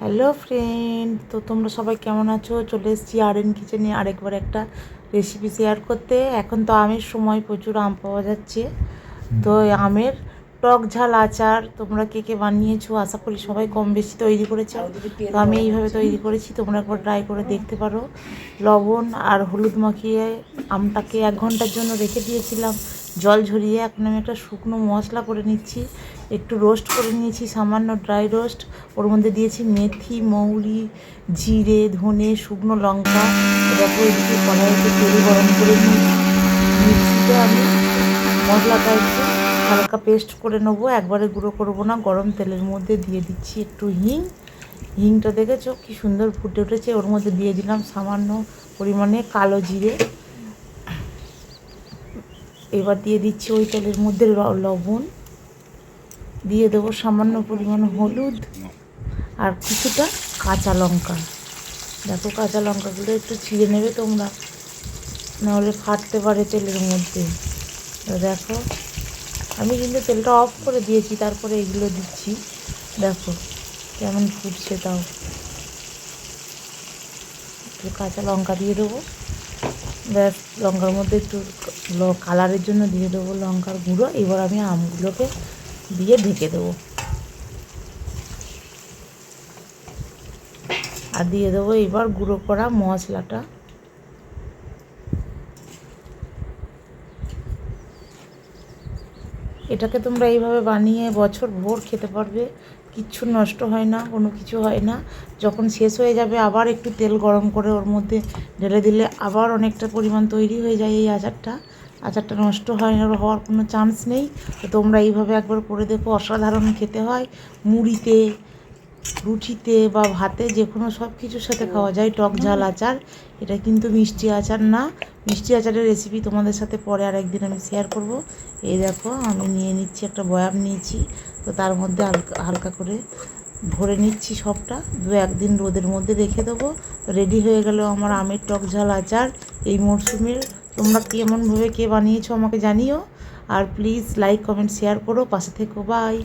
Hello friend তো তোমরা সবাই কেমন আছো? চলে এসেছি আর এন কিচেনে আরেকবার একটা রেসিপি শেয়ার করতে। এখন তো আমের সময় প্রচুর আম পাওয়া যাচ্ছে। তো আমের টক ঝাল আচার তোমরা কে কে বানিয়েছো? আশা করি সবাই কম বেশি তৈরি করেছ। তো আমি এইভাবে তৈরি করেছি। তোমরা একবার ট্রাই করে দেখতে পারো। লবণ আর হলুদ মাখিয়ে আমটাকে এক ঘণ্টার জন্য রেখে দিয়েছিলাম। জল ঝরিয়ে এখন আমি একটা শুকনো মশলা করে নিচ্ছি। একটু রোস্ট করে নিয়েছি, সামান্য ড্রাই রোস্ট ওর মধ্যে দিয়েছি মেথি, মৌরি, জিরে, ধনে, শুকনো লঙ্কা। এরপর এদিকে কড়াইতে তেল গরম করে নিই। মিক্সিতে আমি মশলাটা একটু হালকা পেস্ট করে নেব। একবারে গুঁড়ো করব না, গরম তেলের মধ্যে দিয়ে দিচ্ছি একটু হিং। হিংটা দেখেছ? কি সুন্দর ফুটে উঠেছে। ওর মধ্যে দিয়ে দিলাম সামান্য পরিমাণে কালো জিরে। এবার দিয়ে দিচ্ছি ওই তেলের মধ্যে লবণ। দিয়ে দেবো সামান্য পরিমাণ হলুদ আর কিছুটা কাঁচা লঙ্কা। দেখো কাঁচা লঙ্কাগুলো একটু ছিঁড়ে নেবে তোমরা, নাহলে ফাটতে পারে তেলের মধ্যে। দেখো, আমি কিন্তু তেলটা অফ করে দিয়েছি, তারপরে এগুলো দিচ্ছি। দেখো কেমন ফুটছে তাও। একটু কাঁচা লঙ্কা দিয়ে দেবো। ব্যাস, লঙ্কার মধ্যে একটু কালারের জন্য দিয়ে দেবো লঙ্কার গুঁড়ো। এবার আমি আমগুলোকে দিয়ে ঢেকে দেবো। আর দিয়ে দেবো এবার গুঁড়ো করা মশলাটা। এটাকে তোমরা এইভাবে বানিয়ে বছর ভোর খেতে পারবে। কিচ্ছু নষ্ট হয় না, কোনো কিছু হয় না। যখন শেষ হয়ে যাবে, আবার একটু তেল গরম করে ওর মধ্যে ঢেলে দিলে আবার অনেকটা পরিমাণ তৈরি হয়ে যায় এই আচারটা। আচারটা নষ্ট হয় হওয়ার কোনো চান্স নেই। তো তোমরা এইভাবে একবার করে দেখো, অসাধারণ খেতে হয়। মুড়িতে, রুটিতে বা ভাতে যে কোনো সব কিছুর সাথে খাওয়া যায়, টক ঝাল আচার। এটা কিন্তু মিষ্টি আচার না। মিষ্টি আচারের রেসিপি তোমাদের সাথে পরে আর একদিন আমি শেয়ার করব। এই দেখো, আমি নিয়ে নিচ্ছি একটা বয়াম নিয়েছি। তো তার মধ্যে হালকা হালকা করে ভরে নিচ্ছি সবটা। দু একদিন রোদের মধ্যে রেখে দেবো। রেডি হয়ে গেল আমার আমের টক ঝাল আচার। এই মরশুমের তোমরা কেমনভাবে কে বানিয়েছো আমাকে জানিও। আর প্লিজ লাইক কমেন্ট শেয়ার করো। পাশে থেকো বাই